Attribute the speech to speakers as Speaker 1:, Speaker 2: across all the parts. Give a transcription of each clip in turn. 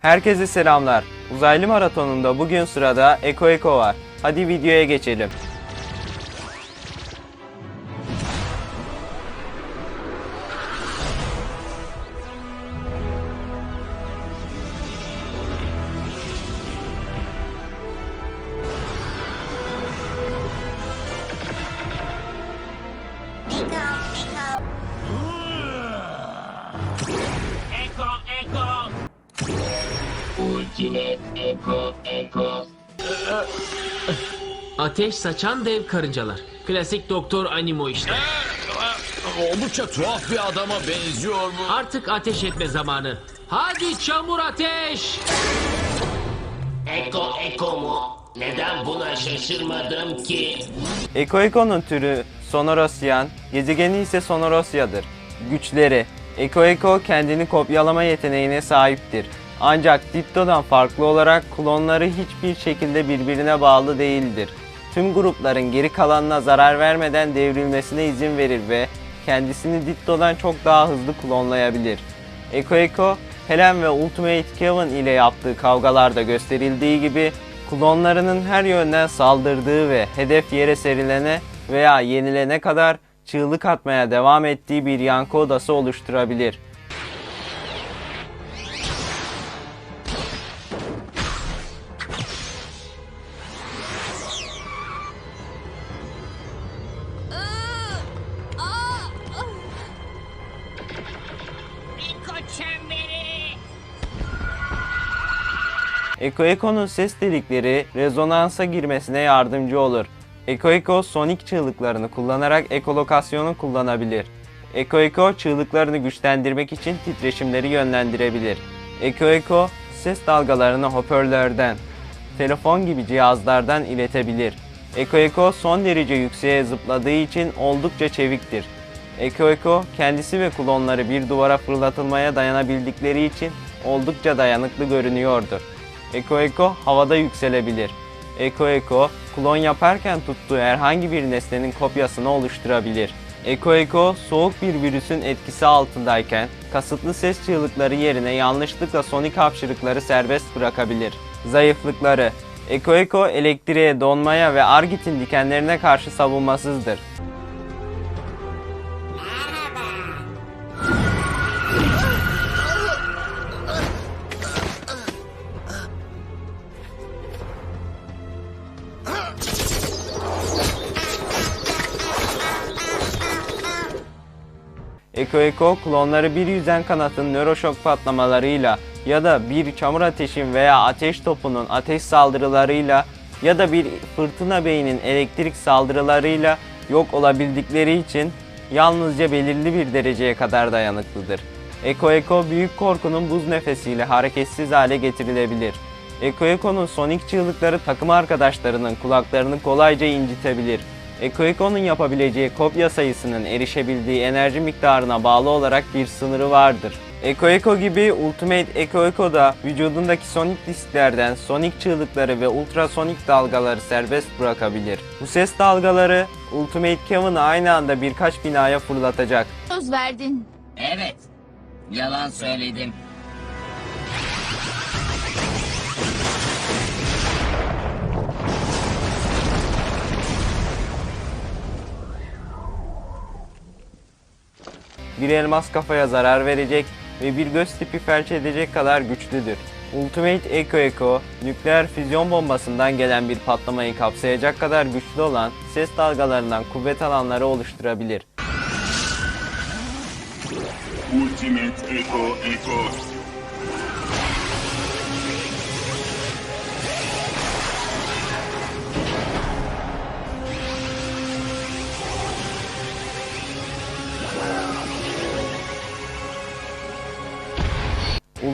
Speaker 1: Herkese selamlar. Uzaylı maratonunda bugün sırada Eko Eko var. Hadi videoya geçelim.
Speaker 2: Ateş saçan dev karıncalar. Klasik Doktor Animo işte.
Speaker 3: Oldukça tuhaf bir adama benziyor bu.
Speaker 2: Artık ateş etme zamanı. Hadi çamur ateş!
Speaker 4: Eko Eko mu? Neden buna şaşırmadım ki?
Speaker 1: Eko Eko'nun türü Sonorosyan, gezegeni ise Sonorosya'dır. Güçleri Eko Eko kendini kopyalama yeteneğine sahiptir. Ancak Ditto'dan farklı olarak klonları hiçbir şekilde birbirine bağlı değildir. Tüm grupların geri kalanına zarar vermeden devrilmesine izin verir ve kendisini Ditto'dan çok daha hızlı klonlayabilir. Eko Eko, Helen ve Ultimate Kevin ile yaptığı kavgalarda gösterildiği gibi klonlarının her yönden saldırdığı ve hedef yere serilene veya yenilene kadar çığlık atmaya devam ettiği bir yankı odası oluşturabilir.
Speaker 5: Eko
Speaker 1: Eko'nun ses delikleri rezonansa girmesine yardımcı olur. Eko Eko sonik çığlıklarını kullanarak ekolokasyonu kullanabilir. Eko Eko çığlıklarını güçlendirmek için titreşimleri yönlendirebilir. Eko Eko ses dalgalarını hoparlörden, telefon gibi cihazlardan iletebilir. Eko Eko son derece yükseğe zıpladığı için oldukça çeviktir. Eko Eko kendisi ve klonları bir duvara fırlatılmaya dayanabildikleri için oldukça dayanıklı görünüyordur. Eko Eko havada yükselebilir. Eko Eko klon yaparken tuttuğu herhangi bir nesnenin kopyasını oluşturabilir. Eko Eko soğuk bir virüsün etkisi altındayken kasıtlı ses çığlıkları yerine yanlışlıkla sonik hapşırıkları serbest bırakabilir. Zayıflıkları Eko Eko elektriğe, donmaya ve argitin dikenlerine karşı savunmasızdır. Eko Eko klonları bir yüzen kanatın nöroşok patlamalarıyla ya da bir çamur ateşin veya ateş topunun ateş saldırılarıyla ya da bir fırtına beynin elektrik saldırılarıyla yok olabildikleri için yalnızca belirli bir dereceye kadar dayanıklıdır. Eko Eko büyük korkunun buz nefesiyle hareketsiz hale getirilebilir. Eko Eko'nun sonik çığlıkları takım arkadaşlarının kulaklarını kolayca incitebilir. Eko Eko'nun yapabileceği kopya sayısının erişebildiği enerji miktarına bağlı olarak bir sınırı vardır. Eko Eko gibi Ultimate Eko Eko da vücudundaki sonik disklerden sonik çığlıkları ve ultrasonik dalgaları serbest bırakabilir. Bu ses dalgaları Ultimate Kevin'ı aynı anda birkaç binaya fırlatacak.
Speaker 6: Söz verdin.
Speaker 4: Evet. Yalan söyledim.
Speaker 1: Bir elmas kafaya zarar verecek ve bir göz tipi felç edecek kadar güçlüdür. Ultimate Echo Echo, nükleer füzyon bombasından gelen bir patlamayı kapsayacak kadar güçlü olan ses dalgalarından kuvvet alanları oluşturabilir.
Speaker 7: Ultimate Echo Echo.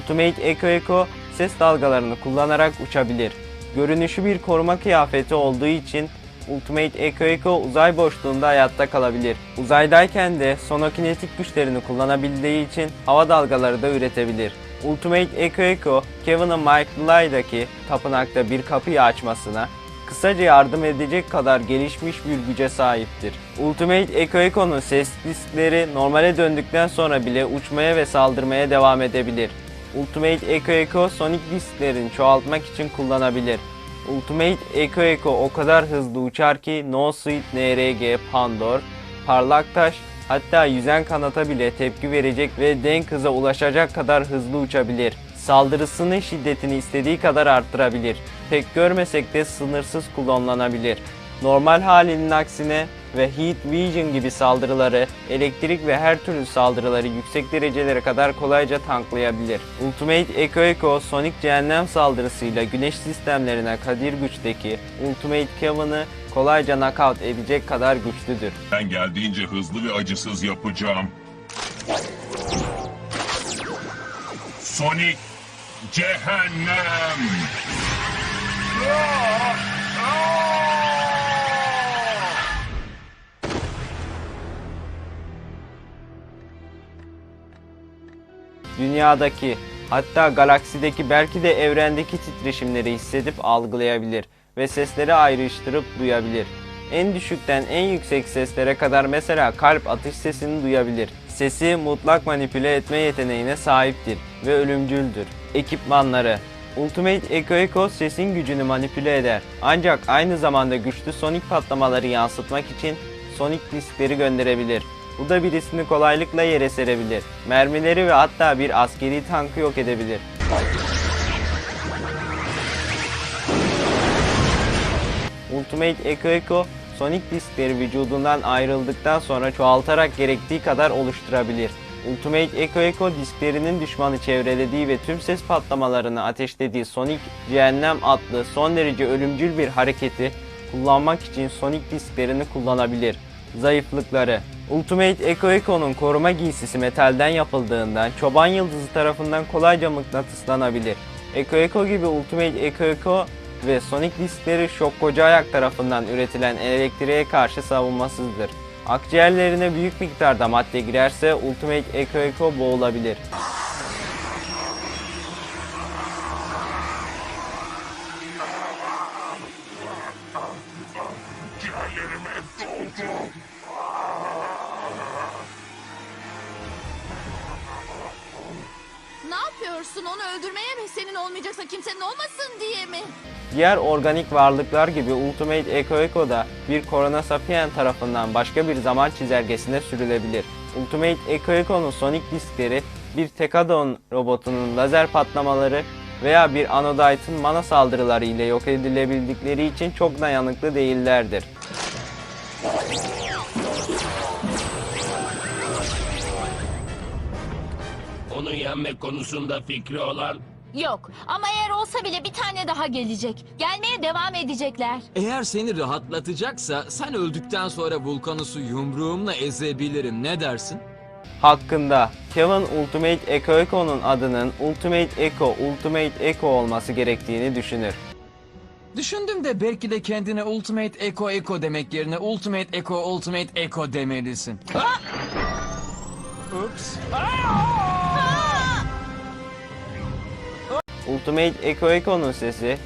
Speaker 1: Ultimate Echo Echo ses dalgalarını kullanarak uçabilir. Görünüşü bir koruma kıyafeti olduğu için Ultimate Echo Echo uzay boşluğunda hayatta kalabilir. Uzaydayken de sonokinetik güçlerini kullanabildiği için hava dalgaları da üretebilir. Ultimate Echo Echo, Kevin'ın Michael'daki tapınakta bir kapıyı açmasına, kısaca yardım edecek kadar gelişmiş bir güce sahiptir. Ultimate Echo Echo'nun ses diskleri normale döndükten sonra bile uçmaya ve saldırmaya devam edebilir. Ultimate Echo Echo Sonic disklerini çoğaltmak için kullanabilir. Ultimate Echo Echo o kadar hızlı uçar ki No Suit NRG Pandor, Parlak Taş hatta yüzen kanata bile tepki verecek ve denk hıza ulaşacak kadar hızlı uçabilir. Saldırısının şiddetini istediği kadar arttırabilir. Pek görmesek de sınırsız kullanılabilir. Normal halinin aksine ve Heat Vision gibi saldırıları, elektrik ve her türlü saldırıları yüksek derecelere kadar kolayca tanklayabilir. Ultimate Echo Echo Sonic Cehennem saldırısıyla güneş sistemlerine kadir güçteki Ultimate Kevin'ı kolayca knockout edecek kadar güçlüdür.
Speaker 7: Ben geldiğince hızlı ve acısız yapacağım. Sonic Cehennem!
Speaker 1: Dünyadaki hatta galaksideki belki de evrendeki titreşimleri hissedip algılayabilir ve sesleri ayrıştırıp duyabilir. En düşükten en yüksek seslere kadar mesela kalp atış sesini duyabilir. Sesi mutlak manipüle etme yeteneğine sahiptir ve ölümcüldür. Ekipmanları Ultimate Echo Echo sesin gücünü manipüle eder. Ancak aynı zamanda güçlü sonik patlamaları yansıtmak için sonik diskleri gönderebilir. Bu da birisini kolaylıkla yere serebilir. Mermileri ve hatta bir askeri tankı yok edebilir. Ultimate Echo Echo Sonic diskleri vücudundan ayrıldıktan sonra çoğaltarak gerektiği kadar oluşturabilir. Ultimate Echo Echo disklerinin düşmanı çevrelediği ve tüm ses patlamalarını ateşlediği Sonic Cehennem adlı son derece ölümcül bir hareketi kullanmak için Sonic disklerini kullanabilir. Zayıflıkları Ultimate Echo Echo'nun koruma giysisi metalden yapıldığından çoban yıldızı tarafından kolayca mıknatıslanabilir. Echo Echo gibi Ultimate Echo Echo ve Sonic diskleri şok koca ayak tarafından üretilen elektriğe karşı savunmasızdır. Akciğerlerine büyük miktarda madde girerse Ultimate Echo Echo boğulabilir.
Speaker 6: Ne yapıyorsun? Onu öldürmeye mi? Senin olmayacaksa kimsenin olmasın diye mi?
Speaker 1: Diğer organik varlıklar gibi Ultimate Echo Echo da bir Corona Sapien tarafından başka bir zaman çizelgesine sürülebilir. Ultimate Echo Echo'nun Sonic diskleri bir Tekadon robotunun lazer patlamaları veya bir Anodite'ın mana saldırıları ile yok edilebildikleri için çok dayanıklı değillerdir.
Speaker 4: Onu yenmek konusunda fikri olan
Speaker 6: Yok ama eğer olsa bile bir tane daha gelecek. Gelmeye devam edecekler.
Speaker 3: Eğer seni rahatlatacaksa sen öldükten sonra Vulkanus'u yumruğumla ezebilirim. Ne dersin?
Speaker 1: Hakkında Kevin Ultimate Echo Echo'nun adının Ultimate Echo Ultimate Echo olması gerektiğini düşünür.
Speaker 8: Düşündüm de belki de kendine Ultimate Echo Echo demek yerine Ultimate Echo Ultimate Echo demelisin. Ups.
Speaker 1: Ultimate Echo Echo'nun sesi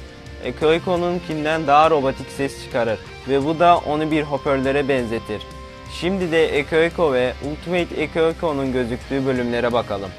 Speaker 1: Echo Echo'nunkinden daha robotik ses çıkarır ve bu da onu bir hoparlöre benzetir. Şimdi de Echo Echo ve Ultimate Echo Echo'nun gözüktüğü bölümlere bakalım.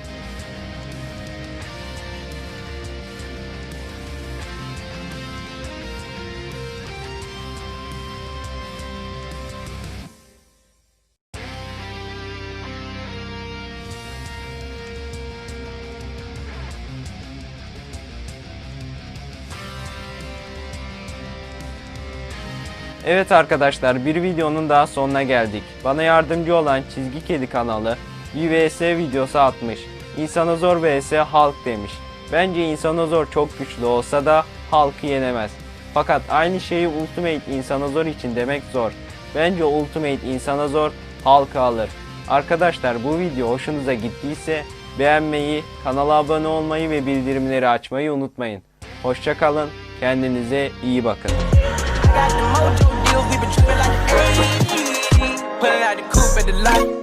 Speaker 1: Evet arkadaşlar bir videonun daha sonuna geldik. Bana yardımcı olan Çizgi Kedi kanalı bir vs videosu atmış. İnsanozor vs Hulk demiş. Bence İnsanozor çok güçlü olsa da Hulk'ı yenemez. Fakat aynı şeyi Ultimate İnsanozor için demek zor. Bence Ultimate İnsanozor Hulk'ı alır. Arkadaşlar bu video hoşunuza gittiyse beğenmeyi, kanala abone olmayı ve bildirimleri açmayı unutmayın. Hoşçakalın, kendinize iyi bakın. the light.